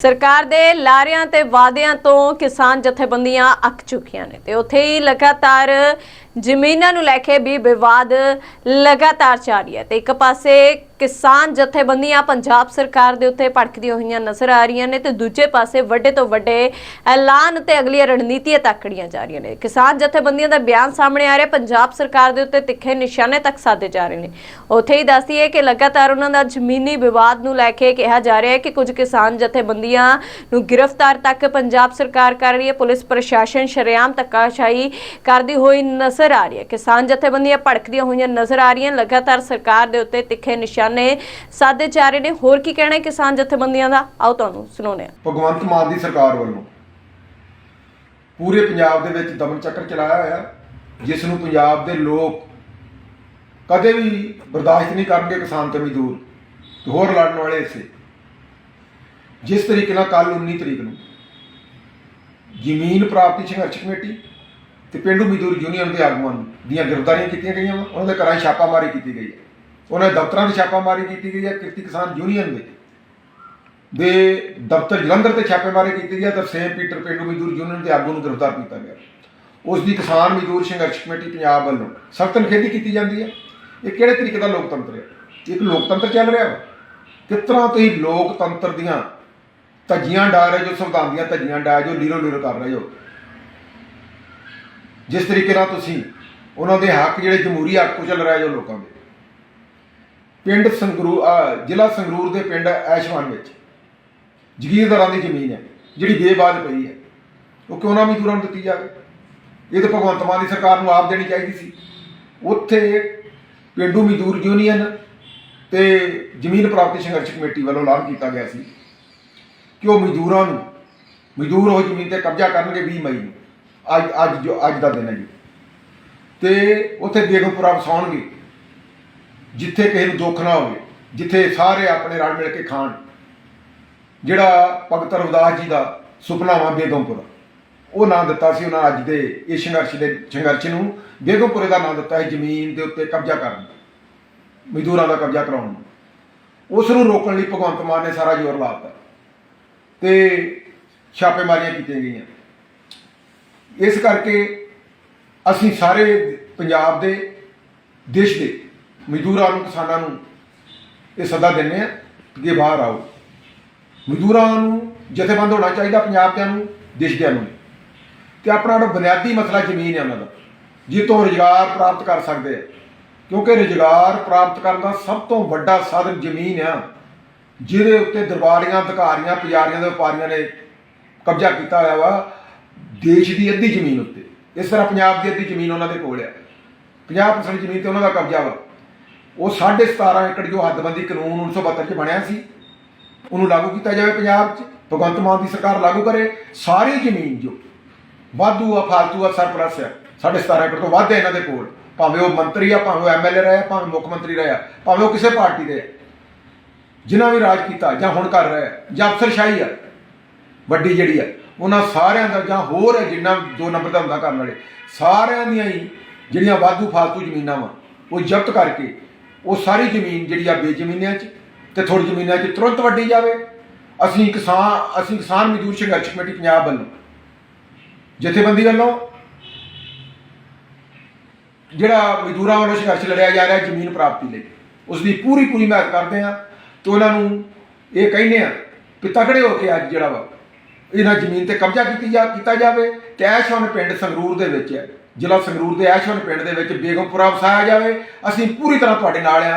ਸਰਕਾਰ ਦੇ ਲਾਰਿਆਂ ਤੇ ਵਾਅਦਿਆਂ ਤੋਂ ਕਿਸਾਨ ਜਥੇਬੰਦੀਆਂ ਅੱਕ ਚੁੱਕੀਆਂ ਨੇ ਤੇ ਉੱਥੇ ਹੀ ਲਗਾਤਾਰ ਜ਼ਮੀਨਾਂ ਨੂੰ ਲੈ ਕੇ ਵੀ ਵਿਵਾਦ ਲਗਾਤਾਰ ਜਾਰੀ ਹੈ ਤੇ ਇੱਕ ਪਾਸੇ ਕਿਸਾਨ ਜਥੇਬੰਦੀਆਂ ਪੰਜਾਬ ਸਰਕਾਰ ਦੇ ਉੱਤੇ ਭੜਕਦੀਆਂ ਹੋਈਆਂ ਨਜ਼ਰ ਆ ਰਹੀਆਂ ਨੇ ਤੇ ਦੂਜੇ ਪਾਸੇ ਵੱਡੇ ਤੋਂ ਵੱਡੇ ਐਲਾਨ ਤੇ ਅਗਲੀਆਂ ਰਣਨੀਤੀਆਂ ਤੱਕੜੀਆਂ ਜਾ ਰਹੀਆਂ ਨੇ। ਕਿਸਾਨ ਜਥੇਬੰਦੀਆਂ ਦਾ ਬਿਆਨ ਸਾਹਮਣੇ ਆ ਰਿਹਾ, ਪੰਜਾਬ ਸਰਕਾਰ ਦੇ ਉੱਤੇ ਤਿੱਖੇ ਨਿਸ਼ਾਨੇ ਤੱਕ ਸਾਧੇ ਜਾ ਰਹੇ ਨੇ। ਉੱਥੇ ਹੀ ਦੱਸਦੀ ਹੈ ਕਿ ਲਗਾਤਾਰ ਉਹਨਾਂ ਦਾ ਜ਼ਮੀਨੀ ਵਿਵਾਦ ਨੂੰ ਲੈ ਕੇ ਕਿਹਾ ਜਾ ਰਿਹਾ ਹੈ ਕਿ ਕੁਝ ਕਿਸਾਨ ਜਥੇਬੰਦੀਆਂ ਨੂੰ ਗ੍ਰਿਫਤਾਰ ਤੱਕ ਪੰਜਾਬ ਸਰਕਾਰ ਕਰ ਰਹੀ ਹੈ। ਪੁਲਿਸ ਪ੍ਰਸ਼ਾਸਨ ਸ਼ਰੇਆਮ ਧੱਕਾਸ਼ਾਹੀ ਕਰਦੀ ਹੋਈ ਨਜ਼ਰ ਆ ਰਹੀ ਹੈ। ਕਿਸਾਨ ਜਥੇਬੰਦੀਆਂ ਭੜਕਦੀਆਂ ਹੋਈਆਂ ਨਜ਼ਰ ਆ ਰਹੀਆਂ। ਲਗਾਤਾਰ ਸਰਕਾਰ ਦੇ ਉੱਤੇ ਤਿੱਖੇ ਨਿਸ਼ਾਨੇ ਸਾਧੇ ਜਾ ਰਹੇ ਨੇ। ਹੋਰ ਕੀ ਕਹਿਣਾ ਹੈ ਕਿਸਾਨ ਜਥੇਬੰਦੀਆਂ ਦਾ? ਆਓ ਤੁਹਾਨੂੰ ਸੁਣਾਉਂਦੇ ਹਾਂ। ਭਗਵੰਤ ਮਾਨ ਦੀ ਸਰਕਾਰ ਵੱਲੋਂ ਪੂਰੇ ਪੰਜਾਬ ਦੇ ਵਿੱਚ ਦਮਨ ਚੱਕਰ ਚਲਾਇਆ ਹੋਇਆ, ਜਿਸ ਨੂੰ ਪੰਜਾਬ ਦੇ ਲੋਕ ਕਦੇ ਵੀ ਬਰਦਾਸ਼ਤ ਨਹੀਂ ਕਰਨਗੇ ਕਿਸਾਨ ਤੇ ਮਜ਼ਦੂਰ ਹੋਰ ਲੜਨ ਵਾਲੇ ਹਿੱਸੇ ਜਿਸ ਤਰੀਕੇ ਨਾਲ ਕੱਲ 19 ਤਰੀਕ ਨੂੰ ਜ਼ਮੀਨ ਪ੍ਰਾਪਤੀ ਸੰਘਰਸ਼ ਕਮੇਟੀ ਤੇ ਪਿੰਡੂ ਮਜ਼ਦੂਰ ਯੂਨੀਅਨ ਦੇ ਆਗੂਆਂ ਦੀਆਂ ਗ੍ਰਿਫਤਾਰੀਆਂ ਕੀਤੀਆਂ ਗਈਆਂ ਵਾ। ਉਹਨਾਂ ਦੇ ਘਰਾਂ 'ਚ ਛਾਪਾਮਾਰੀ ਕੀਤੀ ਗਈ ਹੈ। ਉਹਨਾਂ ਦੇ ਦਫ਼ਤਰਾਂ 'ਤੇ ਛਾਪਾਮਾਰੀ ਕੀਤੀ ਗਈ ਹੈ। ਕਿਰਤੀ ਕਿਸਾਨ ਯੂਨੀਅਨ ਦੇ ਦੇ ਦਫ਼ਤਰ ਜਲੰਧਰ ਤੇ ਛਾਪੇਮਾਰੀ ਕੀਤੀ ਗਈ ਤਾਂ ਸੇਮ ਪੀਟਰ ਪਿੰਡੂ ਮਜ਼ਦੂਰ ਯੂਨੀਅਨ ਦੇ ਆਗੂ ਨੂੰ ਗ੍ਰਿਫਤਾਰ ਕੀਤਾ ਗਿਆ। ਉਸ ਦੀ ਕਿਸਾਨ ਮਜ਼ਦੂਰ ਸੰਘਰਸ਼ ਕਮੇਟੀ ਪੰਜਾਬ ਵੱਲੋਂ ਸਖਤ ਨਿਖੇਧੀ ਕੀਤੀ ਜਾਂਦੀ ਹੈ। ਇਹ ਕਿਹੜੇ ਤਰੀਕੇ ਦਾ ਲੋਕਤੰਤਰ ਹੈ? ਇੱਕ ਲੋਕਤੰਤਰ ਚੱਲ ਰਿਹਾ ਵਾ। ਕਿਸ ਤਰ੍ਹਾਂ ਤੁਸੀਂ ਲੋਕਤੰਤਰ ਦੀਆਂ ਧੱਜੀਆਂ ਡਾ ਰਹੇ ਜੋ ਸੰਵਿਧਾਨ ਦੀਆਂ ਧੱਜੀਆਂ ਡਾ ਜੋ ਲੀਰੋ ਲੀਰੋ ਕਰ ਰਹੇ ਹੋ? ਜਿਸ ਤਰੀਕੇ ਨਾਲ ਤੁਸੀਂ ਉਹਨਾਂ ਦੇ ਹੱਕ ਜਿਹੜੇ ਜਮਹੂਰੀ ਹੱਕ ਕੁਚਲ ਰਹੇ ਜੋ ਲੋਕਾਂ ਦੇ। ਪਿੰਡ ਸੰਗਰੂਰ ਜ਼ਿਲ੍ਹਾ ਸੰਗਰੂਰ ਦੇ ਪਿੰਡ ਐਸ਼ਵਾਨ ਵਿੱਚ ਜ਼ਗੀਰਦਾਰਾਂ ਦੀ ਜ਼ਮੀਨ ਹੈ, ਜਿਹੜੀ ਬੇਬਾਦ ਪਈ ਹੈ। ਉਹ ਕਿਉਂ ਨਾ ਮਜ਼ਦੂਰਾਂ ਨੂੰ ਦਿੱਤੀ ਜਾਵੇ? ਇਹ ਤਾਂ ਭਗਵੰਤ ਮਾਨ ਦੀ ਸਰਕਾਰ ਨੂੰ ਆਪ ਦੇਣੀ ਚਾਹੀਦੀ ਸੀ। ਉੱਥੇ ਪਿੰਡੂ ਮਜ਼ਦੂਰ ਯੂਨੀਅਨ ਤੇ ਜ਼ਮੀਨ ਪ੍ਰਾਪਤੀ ਸੰਘਰਸ਼ ਕਮੇਟੀ ਵੱਲੋਂ ਐਲਾਨ ਕੀਤਾ ਗਿਆ ਸੀ ਕਿ ਉਹ ਮਜ਼ਦੂਰਾਂ ਨੂੰ, ਮਜ਼ਦੂਰ ਉਹ ਜ਼ਮੀਨ ਤੇ ਕਬਜ਼ਾ ਕਰਨਗੇ 20 ਮਈ ਨੂੰ। ਅੱਜ ਅੱਜ ਜੋ, ਅੱਜ ਦਾ ਦਿਨ ਹੈ ਜੀ। ਤੇ ਉੱਥੇ ਬੇਗਮਪੁਰਾ ਵਸਾਉਣਗੇ। ਜਿੱਥੇ ਕਿਸੇ ਨੂੰ ਦੁੱਖ ਨਾ ਹੋਵੇ, ਜਿੱਥੇ ਸਾਰੇ ਆਪਣੇ ਰਲ ਮਿਲ ਕੇ ਖਾਣ। ਜਿਹੜਾ ਭਗਤ ਰਵਿਦਾਸ ਜੀ ਦਾ ਸੁਪਨਾ ਵਾ ਬੇਗਮਪੁਰਾ, ਉਹ ਨਾਂ ਦਿੱਤਾ ਸੀ ਉਹਨਾਂ ਅੱਜ ਦੇ ਇਸ ਸੰਘਰਸ਼ ਦੇ, ਸੰਘਰਸ਼ ਨੂੰ। ਬੇਗਮਪੁਰੇ ਦਾ ਨਾਂ ਦਿੱਤਾ ਹੈ ਜ਼ਮੀਨ ਦੇ ਉੱਤੇ ਕਬਜ਼ਾ ਕਰਨ। ਦਾ ਮਜ਼ਦੂਰਾਂ ਦਾ ਕਬਜ਼ਾ ਕਰਾਉਣ ਨੂੰ। ਉਸ ਨੂੰ ਰੋਕਣ ਲਈ ਭਗਵੰਤ ਮਾਨ ਨੇ ਸਾਰਾ ਜ਼ੋਰ ਲਾਤਾ ਤੇ ਛਾਪੇਮਾਰੀਆਂ ਕੀਤੀਆਂ ਗਈਆਂ। ਇਸ ਕਰਕੇ ਅਸੀਂ ਸਾਰੇ ਪੰਜਾਬ ਦੇ, ਦੇਸ਼ ਦੇ ਮਜ਼ਦੂਰਾਂ ਨੂੰ, ਕਿਸਾਨਾਂ ਨੂੰ ਇਹ ਸੱਦਾ ਦਿੰਦੇ ਆ ਕਿ ਬਾਹਰ ਆਓ। ਮਜ਼ਦੂਰਾਂ ਨੂੰ ਜਥੇਬੰਦ ਹੋਣਾ ਚਾਹੀਦਾ ਪੰਜਾਬ ਦਿਆਂ ਨੂੰ ਦੇਸ਼ ਦਿਆਂ ਨੂੰ। ਤੇ ਆਪਣਾ ਜਿਹੜਾ ਬੁਨਿਆਦੀ ਮਸਲਾ ਜ਼ਮੀਨ ਹੈ ਉਹਨਾਂ ਦਾ ਜਿਸ ਤੋਂ ਰੁਜ਼ਗਾਰ ਪ੍ਰਾਪਤ ਕਰ ਸਕਦੇ ਆ। ਕਿਉਂਕਿ ਰੁਜ਼ਗਾਰ ਪ੍ਰਾਪਤ ਕਰਨ ਦਾ ਸਭ ਤੋਂ ਵੱਡਾ ਸਾਧਨ ਜ਼ਮੀਨ ਆ, ਜਿਹਦੇ ਉੱਤੇ ਦਰਬਾਰੀਆਂ, ਅਧਿਕਾਰੀਆਂ, ਪੁਜਾਰੀਆਂ ਦੇ ਵਪਾਰੀਆਂ ਨੇ ਕਬਜ਼ਾ ਕੀਤਾ ਹੋਇਆ ਵਾ। ਦੇਸ਼ ਦੀ ਅੱਧੀ ਜ਼ਮੀਨ ਉੱਤੇ। ਇਸ ਤਰ੍ਹਾਂ ਪੰਜਾਬ ਦੀ ਅੱਧੀ ਜ਼ਮੀਨ ਉਹਨਾਂ ਦੇ ਕੋਲ ਹੈ। 50% ਜ਼ਮੀਨ ਤੇ ਉਹਨਾਂ ਦਾ ਕਬਜ਼ਾ ਵਾ। ਉਹ 17.5 ਏਕੜ ਜੋ ਹੱਦਬੰਦੀ ਕਾਨੂੰਨ 1972 ਚ ਬਣਿਆ ਸੀ, ਉਹਨੂੰ ਲਾਗੂ ਕੀਤਾ ਜਾਵੇ ਪੰਜਾਬ 'ਚ। ਭਗਵੰਤ ਮਾਨ ਦੀ ਸਰਕਾਰ ਲਾਗੂ ਕਰੇ, ਸਾਰੀ ਜ਼ਮੀਨ ਜੋ ਵਾਧੂ ਆ, ਫਾਲਤੂ ਆ ਸਰਪਲਸ ਆ 17.5 ਏਕੜ ਤੋਂ ਵੱਧ ਹੈ ਇਹਨਾਂ ਦੇ ਕੋਲ। ਭਾਵੇਂ ਉਹ ਮੰਤਰੀ ਆ, ਭਾਵੇਂ ਉਹ ਐਮਐਲਏ ਰਹੇ ਭਾਵੇਂ ਮੁੱਖ ਮੰਤਰੀ ਰਹੇ ਆ, ਭਾਵੇਂ ਉਹ ਕਿਸੇ ਪਾਰਟੀ ਦੇ ਆ। ਜਿਨ੍ਹਾਂ ਵੀ ਰਾਜ ਕੀਤਾ ਜਾਂ ਹੁਣ ਕਰ ਰਿਹਾ ਜਾਂ ਅਫਸਰਸ਼ਾਹੀ ਆ, ਵੱਡੀ ਜਿਹੜੀ ਆ। ਉਹਨਾਂ ਸਾਰਿਆਂ ਦਾ ਜਾਂ ਹੋਰ ਹੈ ਜਿੰਨਾ ਦੋ ਨੰਬਰ ਦਾ ਹੁੰਦਾ ਕਰਨ ਵਾਲੇ ਸਾਰਿਆਂ ਦੀਆਂ ਹੀ ਜਿਹੜੀਆਂ ਵਾਧੂ ਫਾਲਤੂ ਜ਼ਮੀਨਾਂ ਵਾ, ਉਹ ਜ਼ਬਤ ਕਰਕੇ ਉਹ ਸਾਰੀ ਜ਼ਮੀਨ ਜਿਹੜੀ ਆ ਬੇਜ਼ਮੀਨਾਂ 'ਚ ਤੇ ਥੋੜੀ ਜ਼ਮੀਨਾਂ 'ਚ ਤੁਰੰਤ ਵੱਢੀ ਜਾਵੇ। ਅਸੀਂ ਕਿਸਾਨ ਅਸੀਂ ਕਿਸਾਨ ਮਜ਼ਦੂਰ ਸੰਘਰਸ਼ ਕਮੇਟੀ ਪੰਜਾਬ ਵੱਲੋਂ ਜਥੇਬੰਦੀ ਵੱਲੋਂ ਜਿਹੜਾ ਮਜ਼ਦੂਰਾਂ ਵੱਲੋਂ ਸੰਘਰਸ਼ ਲੜਿਆ ਜਾ ਰਿਹਾ ਜ਼ਮੀਨ ਪ੍ਰਾਪਤੀ ਲਈ ਉਸ ਦੀ ਪੂਰੀ ਪੂਰੀ ਮਿਹਨਤ ਕਰਦੇ ਆ ਤੇ ਉਹਨਾਂ ਨੂੰ ਇਹ ਕਹਿੰਦੇ ਆ ਕਿ ਤਕੜੇ ਹੋ ਕੇ ਅੱਜ ਜਿਹੜਾ ਵਾ ਇਹਨਾਂ ਜ਼ਮੀਨ ਤੇ ਕਬਜ਼ਾ ਕੀਤੀ ਜਾ ਕੀਤਾ ਜਾਵੇ ਤੇ ਐਸ਼ਵਨ ਪਿੰਡ ਸੰਗਰੂਰ ਦੇ ਵਿੱਚ ਹੈ। ਜ਼ਿਲ੍ਹਾ ਸੰਗਰੂਰ ਦੇ ਐਸ਼ਵਨ ਪਿੰਡ ਦੇ ਵਿੱਚ ਬੇਗਮਪੁਰਾ ਵਸਾਇਆ ਜਾਵੇ। ਅਸੀਂ ਪੂਰੀ ਤਰ੍ਹਾਂ ਤੁਹਾਡੇ ਨਾਲ ਆ